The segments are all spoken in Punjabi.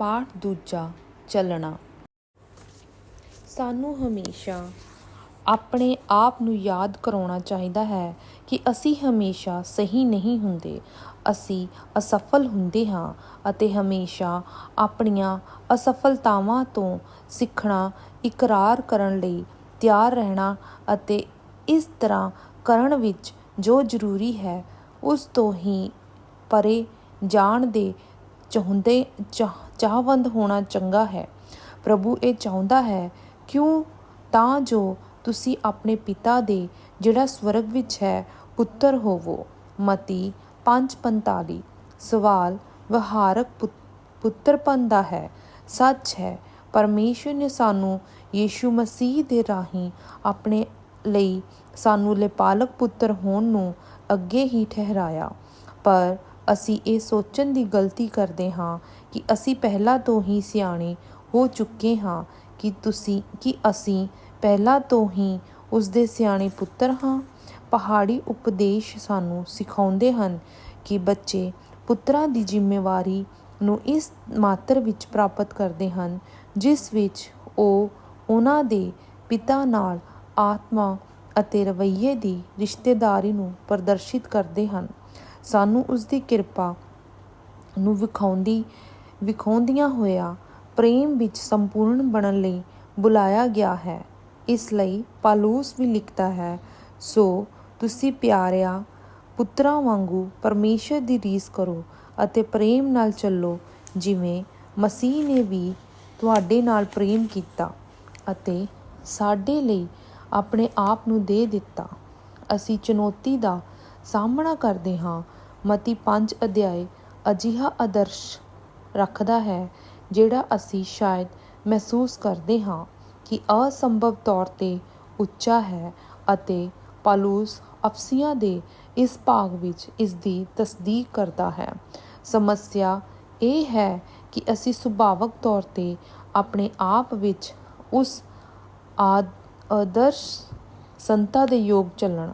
ਪਾਠ ਦੂਜਾ ਚੱਲਣਾ। ਸਾਨੂੰ ਹਮੇਸ਼ਾ ਆਪਣੇ ਆਪ ਨੂੰ ਯਾਦ ਕਰਾਉਣਾ ਚਾਹੀਦਾ ਹੈ ਕਿ ਅਸੀਂ ਹਮੇਸ਼ਾ ਸਹੀ ਨਹੀਂ ਹੁੰਦੇ। ਅਸੀਂ ਅਸਫਲ ਹੁੰਦੇ ਹਾਂ ਅਤੇ ਹਮੇਸ਼ਾ ਆਪਣੀਆਂ ਅਸਫਲਤਾਵਾਂ ਤੋਂ ਸਿੱਖਣਾ ਇਕਰਾਰ ਕਰਨ ਲਈ ਤਿਆਰ ਰਹਿਣਾ ਅਤੇ ਇਸ ਤਰ੍ਹਾਂ ਕਰਨ ਵਿੱਚ ਜੋ ਜ਼ਰੂਰੀ ਹੈ ਉਸ ਤੋਂ ਹੀ ਪਰੇ ਜਾਣ ਦੇ ਚਾਹੁੰਦੇ ਚਾਹ- ਚਾਹਵੰਦ ਹੋਣਾ ਚੰਗਾ ਹੈ। ਪ੍ਰਭੂ ਇਹ ਚਾਹੁੰਦਾ ਹੈ, ਕਿਉਂ? ਤਾਂ ਜੋ ਤੁਸੀਂ ਆਪਣੇ ਪਿਤਾ ਦੇ ਜਿਹੜਾ ਸਵਰਗ ਵਿੱਚ ਹੈ, ਪੁੱਤਰ ਹੋਵੋ। ਮਤੀ 5:45 ਸਵਾਲ, ਵਿਹਾਰਕ ਪੁ- ਪੁੱਤਰਪਨ ਦਾ ਹੈ। ਸੱਚ ਹੈ, ਪਰਮੇਸ਼ਰ ਨੇ ਸਾਨੂੰ ਯੀਸ਼ੂ ਮਸੀਹ ਦੇ ਰਾਹੀਂ ਆਪਣੇ ਲਈ ਸਾਨੂੰ ਲਿਪਾਲਕ ਪੁੱਤਰ ਹੋਣ ਨੂੰ ਅੱਗੇ ਹੀ ਠਹਿਰਾਇਆ। ਪਰ ਅਸੀਂ ਇਹ ਸੋਚਣ ਦੀ ਗਲਤੀ ਕਰਦੇ ਹਾਂ ਕਿ ਅਸੀਂ ਪਹਿਲਾਂ ਤੋਂ ਹੀ ਸਿਆਣੇ ਹੋ ਚੁੱਕੇ ਹਾਂ ਕਿ ਤੁਸੀਂ, ਕਿ ਅਸੀਂ ਪਹਿਲਾਂ ਤੋਂ ਹੀ ਉਸ ਦੇ ਸਿਆਣੇ ਪੁੱਤਰ ਹਾਂ। ਪਹਾੜੀ ਉਪਦੇਸ਼ ਸਾਨੂੰ ਸਿਖਾਉਂਦੇ ਹਨ ਕਿ ਬੱਚੇ ਪੁੱਤਰਾਂ ਦੀ ਜ਼ਿੰਮੇਵਾਰੀ ਨੂੰ ਇਸ ਮਾਤਰ ਵਿੱਚ ਪ੍ਰਾਪਤ ਕਰਦੇ ਹਨ, ਜਿਸ ਵਿੱਚ ਉਹ ਉਹਨਾਂ ਦੇ ਪਿਤਾ ਨਾਲ ਆਤਮਾ ਅਤੇ ਰਵੱਈਏ ਦੀ ਰਿਸ਼ਤੇਦਾਰੀ ਨੂੰ ਪ੍ਰਦਰਸ਼ਿਤ ਕਰਦੇ ਹਨ। ਸਾਨੂੰ ਉਸ ਦੀ ਕਿਰਪਾ ਨੂੰ ਵਿਖਾਉਂਦੀ, ਵਿਖਾਉਂਦਿਆਂ ਹੋਇਆ ਪ੍ਰੇਮ ਵਿੱਚ ਸੰਪੂਰਨ ਬਣਨ ਲਈ ਬੁਲਾਇਆ ਗਿਆ ਹੈ। ਇਸ ਲਈ ਪਾਲੂਸ ਵੀ ਲਿਖਦਾ ਹੈ, ਸੋ ਤੁਸੀਂ ਪਿਆਰਿਆ ਪੁੱਤਰਾਂ ਵਾਂਗੂ ਪਰਮੇਸ਼ਰ ਦੀ ਰੀਸ ਕਰੋ ਅਤੇ ਪ੍ਰੇਮ ਨਾਲ ਚੱਲੋ, ਜਿਵੇਂ ਮਸੀਹ ਨੇ ਵੀ ਤੁਹਾਡੇ ਨਾਲ ਪ੍ਰੇਮ ਕੀਤਾ ਅਤੇ ਸਾਡੇ ਲਈ ਆਪਣੇ ਆਪ ਨੂੰ ਦੇ ਦਿੱਤਾ। ਅਸੀਂ ਚੁਣੌਤੀ ਦਾ ਸਾਹਮਣਾ ਕਰਦੇ ਹਾਂ। ਮਤੀ 5 ਅਧਿਆਇ ਅਜਿਹਾ ਆਦਰਸ਼ ਰੱਖਦਾ ਹੈ, ਜਿਹੜਾ ਅਸੀਂ ਸ਼ਾਇਦ ਮਹਿਸੂਸ ਕਰਦੇ ਹਾਂ ਕਿ ਅਸੰਭਵ ਤੌਰ ਤੇ ਉੱਚਾ ਹੈ ਅਤੇ ਪਾਲੂਸ ਅਫਸੀਆਂ ਦੇ ਇਸ ਭਾਗ ਵਿੱਚ ਇਸ ਦੀ ਤਸਦੀਕ ਕਰਦਾ ਹੈ। ਸਮੱਸਿਆ ਇਹ ਹੈ ਕਿ ਅਸੀਂ ਸੁਭਾਵਕ ਤੌਰ ਤੇ ਆਪਣੇ ਆਪ ਵਿੱਚ ਉਸ ਆਦ, ਆਦਰਸ਼ ਸੰਤਾ ਦੇ ਯੋਗ ਚੱਲਣ।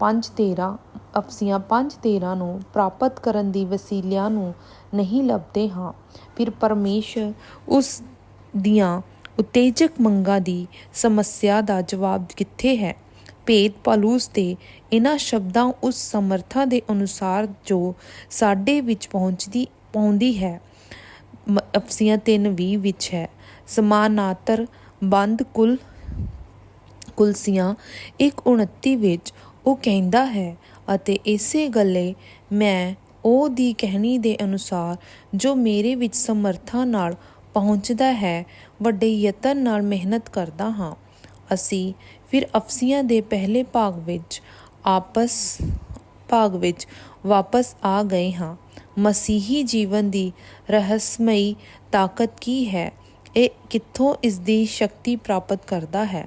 5:13 ਅਫਸੀਆਂ 5:13 ਨੂੰ ਪ੍ਰਾਪਤ ਕਰਨ ਦੀ ਵਸੀਲਿਆਂ ਨੂੰ ਨਹੀਂ ਲੱਭਦੇ ਹਾਂ। ਫਿਰ ਪਰਮੇਸ਼ਰ ਉਸ ਦੀਆਂ ਉਤੇਜਕ ਮੰਗਾਂ ਦੀ ਸਮੱਸਿਆ ਦਾ ਜਵਾਬ ਕਿੱਥੇ ਹੈ? ਭੇਦ ਪਾਲੂਸ 'ਤੇ ਇਹਨਾਂ ਸ਼ਬਦਾਂ ਉਸ ਸਮਰਥਾ ਦੇ ਅਨੁਸਾਰ ਜੋ ਸਾਡੇ ਵਿੱਚ ਪਹੁੰਚਦੀ ਪਾਉਂਦੀ ਹੈ, ਮ- ਅਫਸੀਆਂ 3:20 ਵਿੱਚ ਹੈ। ਸਮਾਨਾਤਰ ਬੰਦ ਕੁਲ, ਕੁਲਸੀਆਂ 1:29 ਵਿੱਚ ਉਹ ਕਹਿੰਦਾ ਹੈ ਅਤੇ ਇਸੇ ਗੱਲੇ ਮੈਂ ਉਹ ਦੀ ਕਹਿਣੀ ਦੇ ਅਨੁਸਾਰ ਜੋ ਮੇਰੇ ਵਿੱਚ ਸਮਰੱਥਾ ਨਾਲ ਪਹੁੰਚਦਾ ਹੈ, ਵੱਡੇ ਯਤਨ ਨਾਲ ਮਿਹਨਤ ਕਰਦਾ ਹਾਂ। ਅਸੀਂ ਫਿਰ ਅਫਸੀਆਂ ਦੇ ਪਹਿਲੇ ਭਾਗ ਵਿੱਚ ਆਪਸ, ਭਾਗ ਵਿੱਚ ਵਾਪਸ ਆ ਗਏ ਹਾਂ। ਮਸੀਹੀ ਜੀਵਨ ਦੀ ਰਹੱਸਮਈ ਤਾਕਤ ਕੀ ਹੈ? ਇਹ ਕਿੱਥੋਂ ਇਸ ਦੀ ਸ਼ਕਤੀ ਪ੍ਰਾਪਤ ਕਰਦਾ ਹੈ?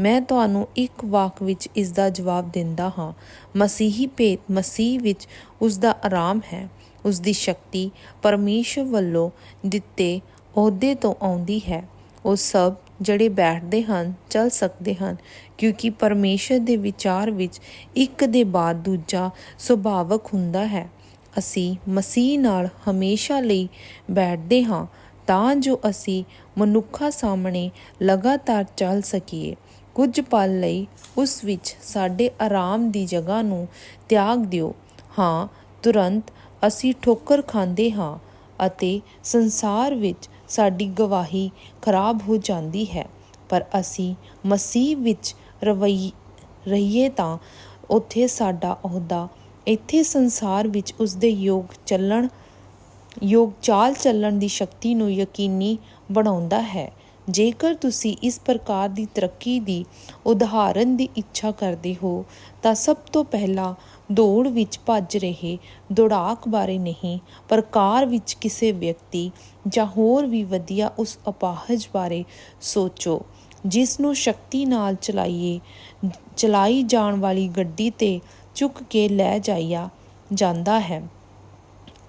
ਮੈਂ ਤੁਹਾਨੂੰ ਇੱਕ ਵਾਕ ਵਿੱਚ ਇਸ ਦਾ ਜਵਾਬ ਦਿੰਦਾ ਹਾਂ। ਮਸੀਹੀ ਭੇਤ ਮਸੀਹ ਵਿੱਚ ਉਸ ਦਾ ਆਰਾਮ ਹੈ। ਉਸ ਦੀ ਸ਼ਕਤੀ ਪਰਮੇਸ਼ਰ ਵੱਲੋਂ ਦਿੱਤੇ ਅਹੁਦੇ ਤੋਂ ਆਉਂਦੀ ਹੈ। ਉਹ ਸਭ ਜਿਹੜੇ ਬੈਠਦੇ ਹਨ, ਚੱਲ ਸਕਦੇ ਹਨ, ਕਿਉਂਕਿ ਪਰਮੇਸ਼ਰ ਦੇ ਵਿਚਾਰ ਵਿੱਚ ਇੱਕ ਦੇ ਬਾਅਦ ਦੂਜਾ ਸੁਭਾਵਕ ਹੁੰਦਾ ਹੈ। ਅਸੀਂ ਮਸੀਹ ਨਾਲ ਹਮੇਸ਼ਾ ਲਈ ਬੈਠਦੇ ਹਾਂ। ਤਾਂ ਜੋ ਅਸੀਂ ਮਨੁੱਖਾਂ ਸਾਹਮਣੇ ਲਗਾਤਾਰ ਚੱਲ ਸਕੀਏ। ਕੁਝ ਪਲ ਲਈ ਉਸ ਵਿੱਚ ਸਾਡੇ ਆਰਾਮ ਦੀ ਜਗ੍ਹਾ ਨੂੰ ਤਿਆਗ ਦਿਓ। ਹਾਂ, ਤੁਰੰਤ ਅਸੀਂ ਠੋਕਰ ਖਾਂਦੇ ਹਾਂ ਅਤੇ ਸੰਸਾਰ ਵਿੱਚ ਸਾਡੀ ਗਵਾਹੀ ਖਰਾਬ ਹੋ ਜਾਂਦੀ ਹੈ। ਪਰ ਅਸੀਂ ਮਸੀਹ ਵਿੱਚ ਰਵਈ, ਰਹੀਏ ਤਾਂ ਉੱਥੇ ਸਾਡਾ ਅਹੁਦਾ, ਇੱਥੇ ਸੰਸਾਰ ਵਿੱਚ ਉਸ ਦੇ ਯੋਗ ਚੱਲਣ ਯੋਗ ਚਾਲ ਚੱਲਣ ਦੀ ਸ਼ਕਤੀ ਨੂੰ ਯਕੀਨੀ ਬਣਾਉਂਦਾ ਹੈ। ਜੇਕਰ ਤੁਸੀਂ ਇਸ ਪ੍ਰਕਾਰ ਦੀ ਤਰੱਕੀ ਦੀ ਉਦਾਹਰਨ ਦੀ ਇੱਛਾ ਕਰਦੇ ਹੋ, ਤਾਂ ਸਭ ਤੋਂ ਪਹਿਲਾਂ ਦੌੜ ਵਿੱਚ ਭੱਜ ਰਹੇ ਦੌੜਾਕ ਬਾਰੇ ਨਹੀਂ, ਪਰ ਕਾਰ ਵਿੱਚ ਕਿਸੇ ਵਿਅਕਤੀ ਜਾਂ ਹੋਰ ਵੀ ਵਧੀਆ ਉਸ ਅਪਾਹਜ ਬਾਰੇ ਸੋਚੋ, ਜਿਸ ਨੂੰ ਸ਼ਕਤੀ ਨਾਲ ਚਲਾਈਏ, ਚਲਾਈ ਜਾਣ ਵਾਲੀ ਗੱਡੀ ਤੇ ਚੁੱਕ ਕੇ ਲੈ ਜਾਇਆ ਜਾਂਦਾ ਹੈ।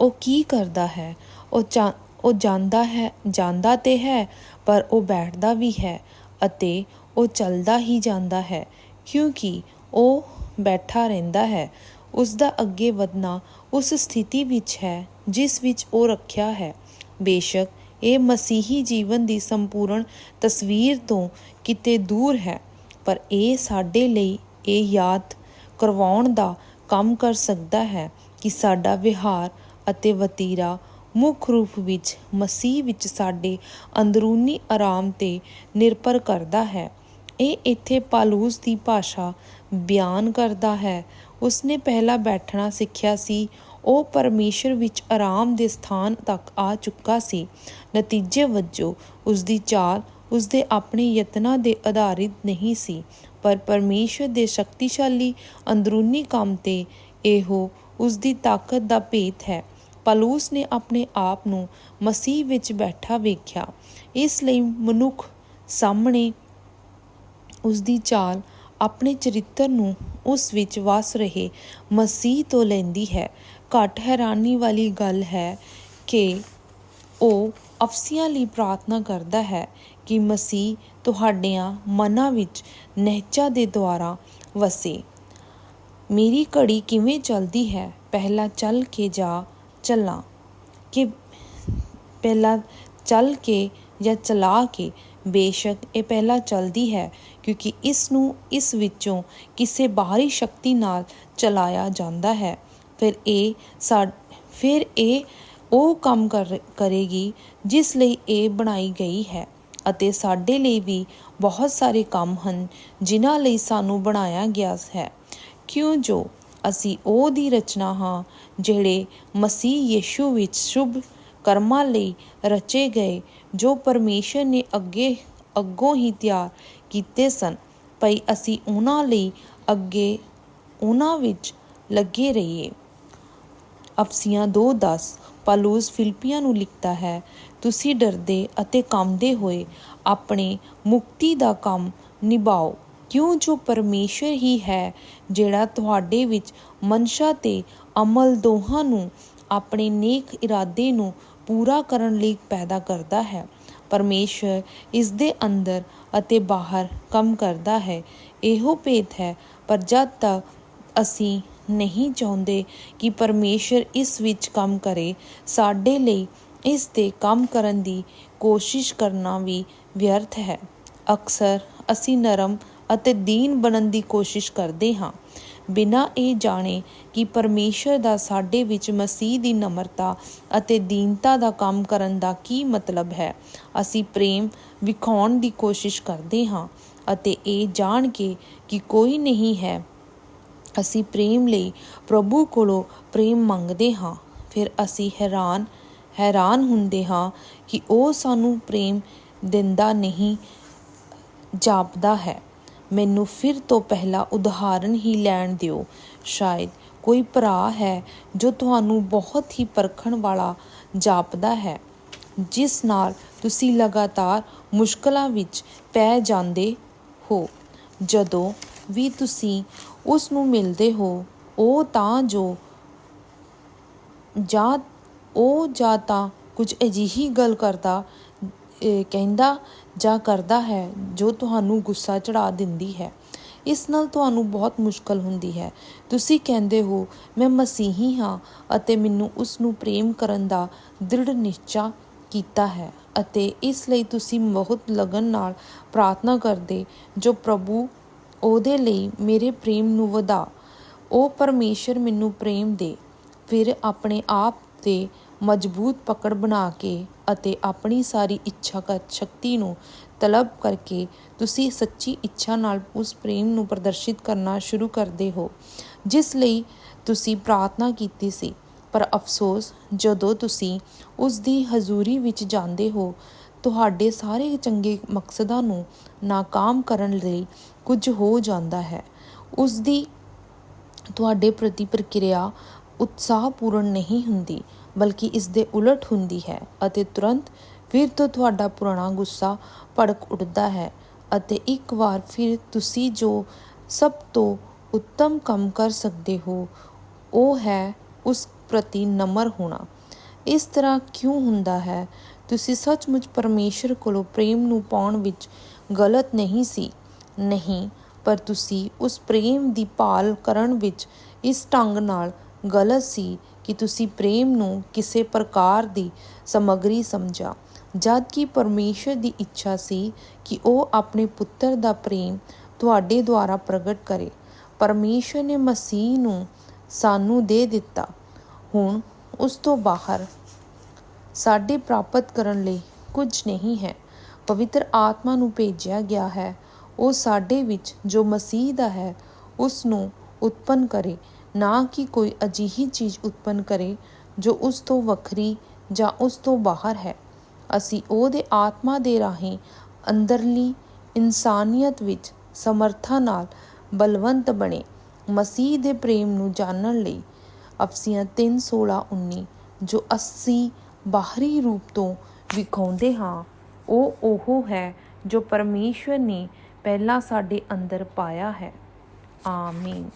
ਉਹ ਕੀ ਕਰਦਾ ਹੈ? ਉਹ ਚਾ, ਉਹ ਜਾਂਦਾ ਹੈ, ਜਾਂਦਾ ਤੇ ਹੈ, ਪਰ ਉਹ ਬੈਠਦਾ ਵੀ ਹੈ ਅਤੇ ਉਹ ਚੱਲਦਾ ਹੀ ਜਾਂਦਾ ਹੈ, ਕਿਉਂਕਿ ਉਹ ਬੈਠਾ ਰਹਿੰਦਾ ਹੈ। ਉਸ ਦਾ ਅੱਗੇ ਵਧਣਾ ਉਸ ਸਥਿਤੀ ਵਿੱਚ ਹੈ, ਜਿਸ ਵਿੱਚ ਉਹ ਰੱਖਿਆ ਹੈ। ਬੇਸ਼ੱਕ ਇਹ ਮਸੀਹੀ ਜੀਵਨ ਦੀ ਸੰਪੂਰਨ ਤਸਵੀਰ ਤੋਂ ਕਿਤੇ ਦੂਰ ਹੈ, ਪਰ ਇਹ ਸਾਡੇ ਲਈ ਇਹ ਯਾਦ ਕਰਵਾਉਣ ਦਾ ਕੰਮ ਕਰ ਸਕਦਾ ਹੈ ਕਿ ਸਾਡਾ ਵਿਹਾਰ ਅਤੇ ਵਤੀਰਾ ਮੁੱਖ ਰੂਪ ਵਿੱਚ ਮਸੀਹ ਵਿੱਚ ਸਾਡੇ ਅੰਦਰੂਨੀ ਆਰਾਮ ਤੇ ਨਿਰਭਰ ਕਰਦਾ ਹੈ। ਇਹ ਇੱਥੇ ਪਾਲੂਸ ਦੀ ਭਾਸ਼ਾ ਬਿਆਨ ਕਰਦਾ ਹੈ। ਉਸਨੇ ਪਹਿਲਾਂ ਬੈਠਣਾ ਸਿੱਖਿਆ ਸੀ। ਉਹ ਪਰਮੇਸ਼ਰ ਵਿੱਚ ਆਰਾਮ ਦੇ ਸਥਾਨ ਤੱਕ ਆ ਚੁੱਕਾ ਸੀ। ਨਤੀਜੇ ਵਜੋਂ ਉਸ ਦੀ ਚਾਲ ਉਸ ਦੇ ਆਪਣੇ ਯਤਨਾਂ ਦੇ ਆਧਾਰਿਤ ਨਹੀਂ ਸੀ, ਪਰ ਪਰਮੇਸ਼ਰ ਦੇ ਸ਼ਕਤੀਸ਼ਾਲੀ ਅੰਦਰੂਨੀ ਕੰਮ ਤੇ ਇਹੋ ਉਸ ਦੀ ਤਾਕਤ ਦਾ ਭੇਤ ਹੈ। ਪਲੂਸ ਨੇ ਆਪਣੇ ਆਪ ਨੂੰ ਮਸੀਹ ਵਿੱਚ ਬੈਠਾ ਵੇਖਿਆ। ਇਸ ਲਈ ਮਨੁੱਖ ਸਾਹਮਣੇ ਉਸ ਦੀ ਚਾਲ ਆਪਣੇ ਚਰਿੱਤਰ ਨੂੰ ਉਸ ਵਿੱਚ ਵਸ ਰਹੇ ਮਸੀਹ ਤੋਂ ਲੈਂਦੀ ਹੈ। ਘੱਟ ਹੈਰਾਨੀ ਵਾਲੀ ਗੱਲ ਹੈ ਕਿ ਉਹ ਅਫਸੀਆਂ ਲਈ ਪ੍ਰਾਰਥਨਾ ਕਰਦਾ ਹੈ ਕਿ ਮਸੀਹ ਤੁਹਾਡਿਆਂ ਮਨਾਂ ਵਿੱਚ ਨਹਿਚਾ ਦੇ ਦੁਆਰਾ ਵਸੇ। ਮੇਰੀ ਘੜੀ ਕਿਵੇਂ ਚੱਲਦੀ ਹੈ? ਪਹਿਲਾਂ ਚੱਲ ਕੇ ਜਾ ਚੱਲਾਂ ਕਿ ਪਹਿਲਾਂ ਚੱਲ ਕੇ ਜਾਂ ਚਲਾ ਕੇ, ਬੇਸ਼ੱਕ ਇਹ ਪਹਿਲਾਂ ਚੱਲਦੀ ਹੈ, ਕਿਉਂਕਿ ਇਸ ਨੂੰ ਇਸ ਵਿੱਚੋਂ ਕਿਸੇ ਬਾਹਰੀ ਸ਼ਕਤੀ ਨਾਲ ਚਲਾਇਆ ਜਾਂਦਾ ਹੈ। ਫਿਰ ਇਹ ਸਾ, ਫਿਰ ਇਹ ਉਹ ਕੰਮ ਕਰ, ਕਰੇਗੀ ਜਿਸ ਲਈ ਇਹ ਬਣਾਈ ਗਈ ਹੈ ਅਤੇ ਸਾਡੇ ਲਈ ਵੀ ਬਹੁਤ ਸਾਰੇ ਕੰਮ ਹਨ ਜਿਨ੍ਹਾਂ ਲਈ ਸਾਨੂੰ ਬਣਾਇਆ ਗਿਆ ਹੈ। ਕਿਉਂ ਜੋ ਅਸੀਂ ਉਹ ਦੀ ਰਚਨਾ ਹਾਂ ਜਿਹੜੇ ਮਸੀਹ ਯੀਸ਼ੂ ਵਿੱਚ ਸ਼ੁਭ ਕਰਮਾਂ ਲਈ ਰਚੇ ਗਏ, ਜੋ ਪਰਮੇਸ਼ਰ ਨੇ ਅੱਗੇ, ਅੱਗੋਂ ਹੀ ਤਿਆਰ ਕੀਤੇ ਸਨ। ਭਈ ਅਸੀਂ ਉਹਨਾਂ ਲਈ ਅੱਗੇ, ਉਹਨਾਂ ਵਿੱਚ ਲੱਗੇ ਰਹੀਏ। ਅਫਸੀਆਂ 2:10 ਪਾਲੂਸ ਫਿਲਪੀਆਂ ਨੂੰ ਲਿਖਦਾ ਹੈ, ਤੁਸੀਂ ਡਰਦੇ ਅਤੇ ਕੰਮਦੇ ਹੋਏ ਆਪਣੇ ਮੁਕਤੀ ਦਾ ਕੰਮ ਨਿਭਾਓ। ਕਿਉਂ ਜੋ ਪਰਮੇਸ਼ਰ ਹੀ ਹੈ, ਜਿਹੜਾ ਤੁਹਾਡੇ ਵਿੱਚ ਮਨਸ਼ਾ ਤੇ ਅਮਲ ਦੋਹਾਂ ਨੂੰ ਆਪਣੇ ਨੇਕ ਇਰਾਦੇ ਨੂੰ ਪੂਰਾ ਕਰਨ ਲਈ ਪੈਦਾ ਕਰਦਾ ਹੈ। ਪਰਮੇਸ਼ਰ ਇਸ ਦੇ ਅੰਦਰ ਅਤੇ ਬਾਹਰ ਕੰਮ ਕਰਦਾ ਹੈ। ਇਹੋ ਭੇਦ ਹੈ, ਪਰ ਜਦ ਤੱਕ ਅਸੀਂ ਨਹੀਂ ਚਾਹੁੰਦੇ ਕਿ ਪਰਮੇਸ਼ਰ ਇਸ ਵਿੱਚ ਕੰਮ ਕਰੇ, ਸਾਡੇ ਲਈ ਇਸ ਤੇ ਕੰਮ ਕਰਨ ਦੀ ਕੋਸ਼ਿਸ਼ ਕਰਨਾ ਵੀ ਵਿਅਰਥ ਹੈ। ਅਕਸਰ ਅਸੀਂ ਨਰਮ ਅਤੇ ਦੀਨ ਬਣਨ ਦੀ ਕੋਸ਼ਿਸ਼ ਕਰਦੇ ਹਾਂ। ਬਿਨਾਂ ਇਹ ਜਾਣੇ ਕਿ ਪਰਮੇਸ਼ਰ ਦਾ ਸਾਡੇ ਵਿੱਚ ਮਸੀਹ ਦੀ ਨਮਰਤਾ ਅਤੇ ਦੀਨਤਾ ਦਾ ਕੰਮ ਕਰਨ ਦਾ ਕੀ ਮਤਲਬ ਹੈ, ਅਸੀਂ ਪ੍ਰੇਮ ਵਿਖਾਉਣ ਦੀ ਕੋਸ਼ਿਸ਼ ਕਰਦੇ ਹਾਂ ਅਤੇ ਇਹ ਜਾਣ ਕੇ ਕਿ ਕੋਈ ਨਹੀਂ ਹੈ, ਅਸੀਂ ਪ੍ਰੇਮ ਲਈ ਪ੍ਰਭੂ ਕੋਲੋਂ ਪ੍ਰੇਮ ਮੰਗਦੇ ਹਾਂ। ਫਿਰ ਅਸੀਂ ਹੈਰਾਨ ਹੈਰਾਨ ਹੁੰਦੇ ਹਾਂ ਕਿ ਉਹ ਸਾਨੂੰ ਪ੍ਰੇਮ ਦਿੰਦਾ ਨਹੀਂ, ਜਾਪਦਾ ਹੈ। ਮੈਨੂੰ ਫਿਰ ਤੋਂ ਪਹਿਲਾਂ ਉਦਾਹਰਣ ਹੀ ਲੈਣ ਦਿਓ। ਸ਼ਾਇਦ ਕੋਈ ਭਰਾ ਹੈ ਜੋ ਤੁਹਾਨੂੰ ਬਹੁਤ ਹੀ ਪਰਖਣ ਵਾਲਾ ਜਾਪਦਾ ਹੈ, ਜਿਸ ਨਾਲ ਤੁਸੀਂ ਲਗਾਤਾਰ ਮੁਸ਼ਕਲਾਂ ਵਿੱਚ ਪੈ ਜਾਂਦੇ ਹੋ। ਜਦੋਂ ਵੀ ਤੁਸੀਂ ਉਸ ਨੂੰ ਮਿਲਦੇ ਹੋ, ਉਹ ਤਾਂ ਜੋ ਜਾਂ ਉਹ ਜਾਂ ਤਾਂ ਕੁਝ ਅਜਿਹੀ ਗੱਲ ਕਰਦਾ ਕਹਿੰਦਾ ਜਾਂ ਕਰਦਾ ਹੈ ਜੋ ਤੁਹਾਨੂੰ ਗੁੱਸਾ ਚੜ੍ਹਾ ਦਿੰਦੀ ਹੈ। ਇਸ ਨਾਲ ਤੁਹਾਨੂੰ ਬਹੁਤ ਮੁਸ਼ਕਲ ਹੁੰਦੀ ਹੈ। ਤੁਸੀਂ ਕਹਿੰਦੇ ਹੋ, ਮੈਂ ਮਸੀਹੀ ਹਾਂ ਅਤੇ ਮੈਨੂੰ ਉਸ ਨੂੰ ਪ੍ਰੇਮ ਕਰਨ ਦਾ ਦ੍ਰਿੜ ਨਿਸ਼ਚਾ ਕੀਤਾ ਹੈ ਅਤੇ ਇਸ ਲਈ ਤੁਸੀਂ ਬਹੁਤ ਲਗਨ ਨਾਲ ਪ੍ਰਾਰਥਨਾ ਕਰਦੇ, ਜੋ ਪ੍ਰਭੂ ਉਹਦੇ ਲਈ ਮੇਰੇ ਪ੍ਰੇਮ ਨੂੰ ਵਧਾ। ਉਹ ਪਰਮੇਸ਼ਰ ਮੈਨੂੰ ਪ੍ਰੇਮ ਦੇ, ਫਿਰ ਆਪਣੇ ਆਪ ਤੇ ਮਜ਼ਬੂਤ ਪਕੜ ਬਣਾ ਕੇ ਅਤੇ ਆਪਣੀ ਸਾਰੀ ਇੱਛਾ ਸ਼ਕਤੀ ਨੂੰ ਤਲਬ ਕਰਕੇ ਤੁਸੀਂ ਸੱਚੀ ਇੱਛਾ ਨਾਲ ਉਸ ਪ੍ਰੇਮ ਨੂੰ ਪ੍ਰਦਰਸ਼ਿਤ ਕਰਨਾ ਸ਼ੁਰੂ ਕਰਦੇ ਹੋ, ਜਿਸ ਲਈ ਤੁਸੀਂ ਪ੍ਰਾਰਥਨਾ ਕੀਤੀ ਸੀ। ਪਰ ਅਫਸੋਸ, ਜਦੋਂ ਤੁਸੀਂ ਉਸ ਦੀ ਹਜ਼ੂਰੀ ਵਿੱਚ ਜਾਂਦੇ ਹੋ, ਤੁਹਾਡੇ ਸਾਰੇ ਚੰਗੇ ਮਕਸਦਾਂ ਨੂੰ ਨਾਕਾਮ ਕਰਨ ਲਈ ਕੁਝ ਹੋ ਜਾਂਦਾ ਹੈ। ਉਸ ਦੀ ਤੁਹਾਡੇ ਪ੍ਰਤੀ ਪ੍ਰਕਿਰਿਆ ਉਤਸ਼ਾਹਪੂਰਨ ਨਹੀਂ ਹੁੰਦੀ। ਬਲਕਿ ਇਸ ਦੇ ਉਲਟ ਹੁੰਦੀ ਹੈ ਅਤੇ ਤੁਰੰਤ ਫਿਰ ਤੋਂ ਤੁਹਾਡਾ ਪੁਰਾਣਾ ਗੁੱਸਾ ਭੜਕ ਉੱਠਦਾ ਹੈ ਅਤੇ ਇੱਕ ਵਾਰ ਫਿਰ ਤੁਸੀਂ ਜੋ ਸਭ ਤੋਂ ਉੱਤਮ ਕੰਮ ਕਰ ਸਕਦੇ ਹੋ, ਉਹ ਹੈ ਉਸ ਪ੍ਰਤੀ ਨਮਰ ਹੋਣਾ। ਇਸ ਤਰ੍ਹਾਂ ਕਿਉਂ ਹੁੰਦਾ ਹੈ? ਤੁਸੀਂ ਸੱਚਮੁੱਚ ਪਰਮੇਸ਼ਰ ਕੋਲੋਂ ਪ੍ਰੇਮ ਨੂੰ ਪਾਉਣ ਵਿੱਚ ਗਲਤ ਨਹੀਂ ਸੀ। ਨਹੀਂ, ਪਰ ਤੁਸੀਂ ਉਸ ਪ੍ਰੇਮ ਦੀ ਭਾਲ ਕਰਨ ਵਿੱਚ ਇਸ ਢੰਗ ਨਾਲ ਗਲਤ ਸੀ ਕਿ ਤੁਸੀਂ ਪ੍ਰੇਮ ਨੂੰ ਕਿਸੇ ਪ੍ਰਕਾਰ ਦੀ ਸਮੱਗਰੀ ਸਮਝਾ। ਜਦ ਕਿ ਪਰਮੇਸ਼ਰ ਦੀ ਇੱਛਾ ਸੀ ਕਿ ਉਹ ਆਪਣੇ ਪੁੱਤਰ ਦਾ ਪ੍ਰੇਮ ਤੁਹਾਡੇ ਦੁਆਰਾ ਪ੍ਰਗਟ ਕਰੇ। ਪਰਮੇਸ਼ਰ ਨੇ ਮਸੀਹ ਨੂੰ ਸਾਨੂੰ ਦੇ ਦਿੱਤਾ। ਹੁਣ ਉਸ ਤੋਂ ਬਾਹਰ ਸਾਡੇ ਪ੍ਰਾਪਤ ਕਰਨ ਲਈ ਕੁਝ ਨਹੀਂ ਹੈ। ਪਵਿੱਤਰ ਆਤਮਾ ਨੂੰ ਭੇਜਿਆ ਗਿਆ ਹੈ। ਉਹ ਸਾਡੇ ਵਿੱਚ ਜੋ ਮਸੀਹ ਦਾ ਹੈ, ਉਸ ਨੂੰ ਉਤਪੰਨ ਕਰੇ। ਨਾ ਕਿ ਕੋਈ ਅਜਿਹੀ ਚੀਜ਼ ਉਤਪੰਨ ਕਰੇ ਜੋ ਉਸ ਤੋਂ ਵੱਖਰੀ ਜਾਂ ਉਸ ਤੋਂ ਬਾਹਰ ਹੈ। ਅਸੀਂ ਉਹਦੇ ਆਤਮਾ ਦੇ ਰਾਹੀਂ ਅੰਦਰਲੀ ਇਨਸਾਨੀਅਤ ਵਿੱਚ ਸਮਰੱਥਾ ਨਾਲ ਬਲਵੰਤ ਬਣੇ ਮਸੀਹ ਦੇ ਪ੍ਰੇਮ ਨੂੰ ਜਾਣਨ ਲਈ ਅਫਸੀਆਂ 3:16 19 ਜੋ ਅਸੀਂ ਬਾਹਰੀ ਰੂਪ ਤੋਂ ਵਿਖਾਉਂਦੇ ਹਾਂ, ਉਹ ਉਹ ਹੈ ਜੋ ਪਰਮੇਸ਼ਵਰ ਨੇ ਪਹਿਲਾਂ ਸਾਡੇ ਅੰਦਰ ਪਾਇਆ ਹੈ। ਆਮੀਨ।